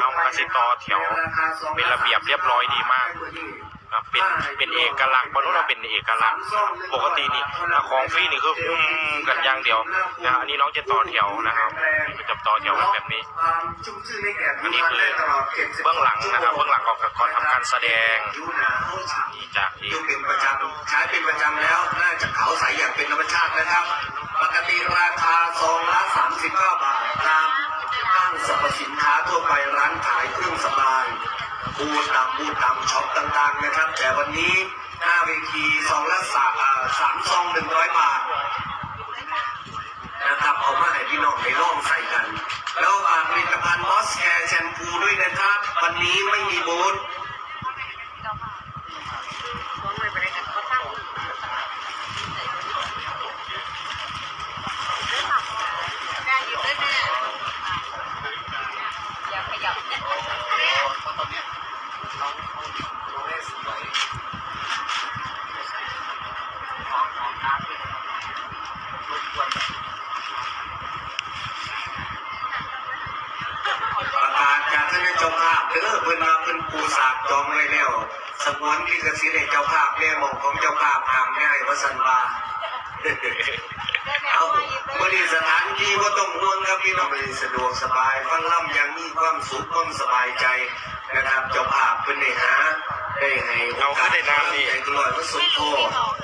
น้องกสิตอแถวเป็นระเบียบเรียบร้อยดีมากครับเป็นเป็นเอกลักษณ์บรรลุเราเป็นเอกลักษณ์ปกตินี่ของฟรีนี่คืออืมกันอย่างเดียวนะอันนี้น้องจะต่อแถวนะครับมันจะต่อแถวแบบนี้อันนี้คือเบื้องหลังนะครับเบื้องหลังของก่อนทำการแสดงนี่จากที่เป็นประจำใช้เป็นประจำแล้วน่าจะเขาใสอย่างเป็นธรรมชาตินะครับ บูดตามบูดตามช็อปต่างๆนะครับ แต่วันนี้หน้าเวทีซองละสามสามซองหนึ่งร้อยบาท นะครับเอามาให้พี่น้องในร่องใส่กัน แล้วฝากผลิตภัณฑ์บอสแคร์แชมพูด้วยนะครับ วันนี้ไม่มีบูธ อย่าขยับ ประกาศจากท่านเจ้าภาพเด้อเพิ่นมาเพิ่นปูสากจ องไว้แล้วสงวนลิขสิทธิ์ให้เจ้าภาพแม่มองของเจ้าภาพหามง่ายว่าสันวาเอาบริสถานที่ก็ต้องห่วงครับพี่น้องเลยสะดวกสบายฟังล่ำยังมีความสุขความสบายใจนะครับเจ้าภาพเป็นได้หาได้ให้โอกาสใจตลอดพระสุโธ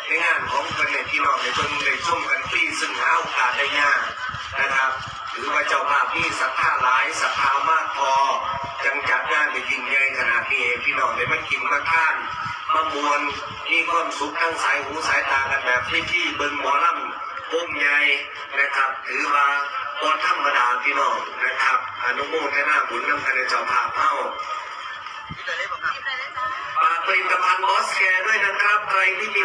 ในงานของเพิ่นในพี่น้องในเพิ่นได้ชมกันฟรีซึ่งหาโอกาสได้ยากนะครับ หรือว่าเจ้าภาพนี่ศรัทธาหลายศรัทธามากพอจังจัดงาน หน่องได้มากินมาท่านมามวนมีความสุขทั้งสายหูสายตากันแบบที่ที่เบิ่งหมอลำวงใหญ่นะครับ ถือว่าบอธรรมดาพี่น้องนะครับอนุโมทนาบุญนำคณะเจ้าภาพเฮาฝากผลิตภัณฑ์บอสแคร์ด้วยนะครับใครที่มี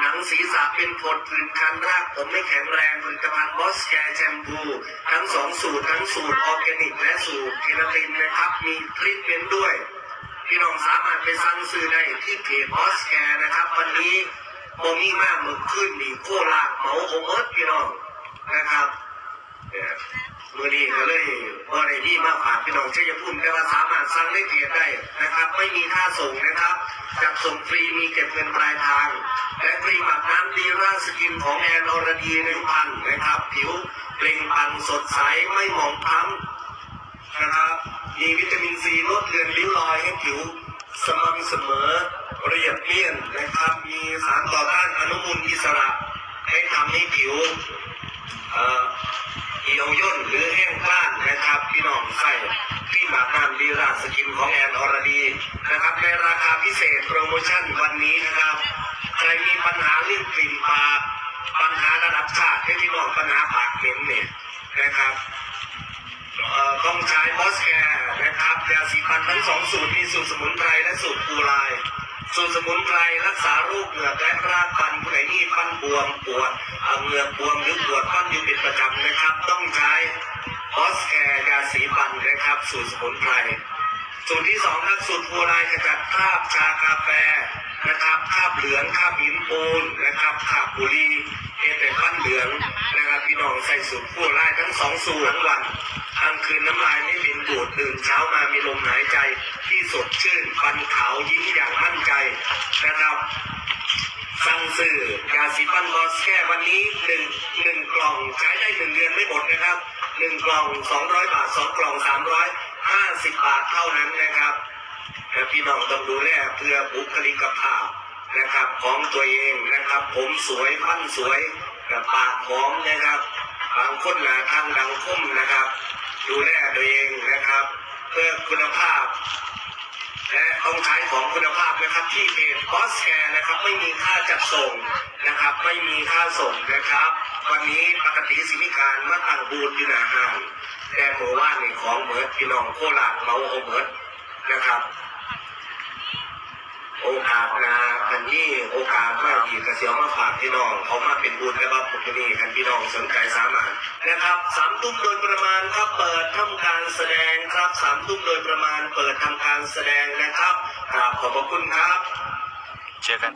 หนังศีรษะเป็นผดผื่นคันรากผมไม่แข็งแรงผลิตภัณฑ์บอสแคร์แชมพูทั้งสองสูตรทั้งสูตรออร์แกนิกและสูตรเคราตินนะครับ มีทรีทเมนต์ด้วย พี่น้องสามารถไปสั่งซื้อได้ที่เพจบอสแคร์นะครับ วันนี้โมมี่มากมือขึ้นนี่โคลากเหมาโอเมิร์ดพี่น้องนะครับเนี่ยมือนี้ก็เลยบอได้ที่มาฝากพี่น้องชัยภูมิแต่ว่าสามารถสั่งได้เพจได้นะครับ ไม่มีค่าส่งนะครับจัดส่งฟรีมีเก็บเงินปลายทาง และครีมอาบน้ำดีร่าสกินของแอนอรดีหนึ่งพันนะครับ ผิวเปล่งปลังสดใสไม่หมองคล้ำนะครับ มีวิตามินซีลดเลือนริ้วรอยให้ผิวสม่ำเสมอเรียบเนียนนะครับ มีสารต่อต้านอนุมูลอิสระ ให้ทำให้ผิวเอ่อเหี่ยวย่นหรือแห้งกร้านนะครับ พี่น้องใส่ที่มาน้ำดีราสกินของแอนอรดีนะครับ ในราคาพิเศษโปรโมชั่นวันนี้นะครับ ใครมีปัญหาเรื่องกลิ่นปาก ปัญหาระดับชาติให้พี่น้องปัญหาปากเหม็นเนี่ยนะครับ เอ่อต้องใช้บอสแคร์นะครับยาสีฟันทั้งสองสูตรมีสูตรสมุนไพรและสูตรปูลาย สูตรสมุนไพรรักษาโรคเหงือกและรากฟันผู้ไหนนี่ฟันบวมปวดเอ่อเหงือกบวมหรือปวดฟันอยู่เป็นประจำนะครับ ต้องใช้บอสแคร์ยาสีฟันนะครับ สูตรสมุนไพรสูตรที่สองครับสูตรฟูรายขจัดคราบชากาแฟนะครับคราบเหลืองคราบหินปูนนะครับคราบบุรีเอเป็นฟันเหลือง พี่น้องใส่สูตรฟูรายทั้งสองสูตรทั้งวันกลางคืนน้ำลายไม่เหม็นบูดตื่นเช้ามามีลมหายใจ ที่สดชื่นฟันขาวยิ้มอย่างมั่นใจนะครับสั่งซื้อยาสีฟันบอสแค่วันนี้หนึ่งหนึ่งกล่องใช้ได้หนึ่งเดือนไม่หมดนะครับหนึ่งกล่องสองร้อยบาทสองกล่องสามร้อยห้าสิบบาทเท่านั้นนะครับแต่พี่น้องต้องดูแลเพื่อบุคลิกภาพนะครับ ของตัวเองนะครับ ผมสวยฟันสวย กับปากหอมนะครับบางคนหนาทางดังคุ้มนะครับ ดูแลตัวเองนะครับ เพื่อคุณภาพ และต้องใช้ของคุณภาพนะครับที่เพจบอสแคร์นะครับ ไม่มีค่าจัดส่งนะครับ ไม่มีค่าส่งนะครับ วันนี้ปกติสิมิการมาตั้งบูธอยู่หน้าห้างแต่หมู่ว่านในของเหมิดพี่น้องโคราชเมาโอเหมิดนะครับ โอกาสนาคันนี้โอกาสมา เสียวมาฝากพี่น้องเขามาเป็นบุญนะครับผมที่นี่คันพี่น้องสนใจสามารถนะครับสามทุ่มโดยประมาณครับเปิดทำการแสดงครับสามทุ่มโดยประมาณเปิดทำการแสดงนะครับกราบขอบพระคุณครับ เจอกัน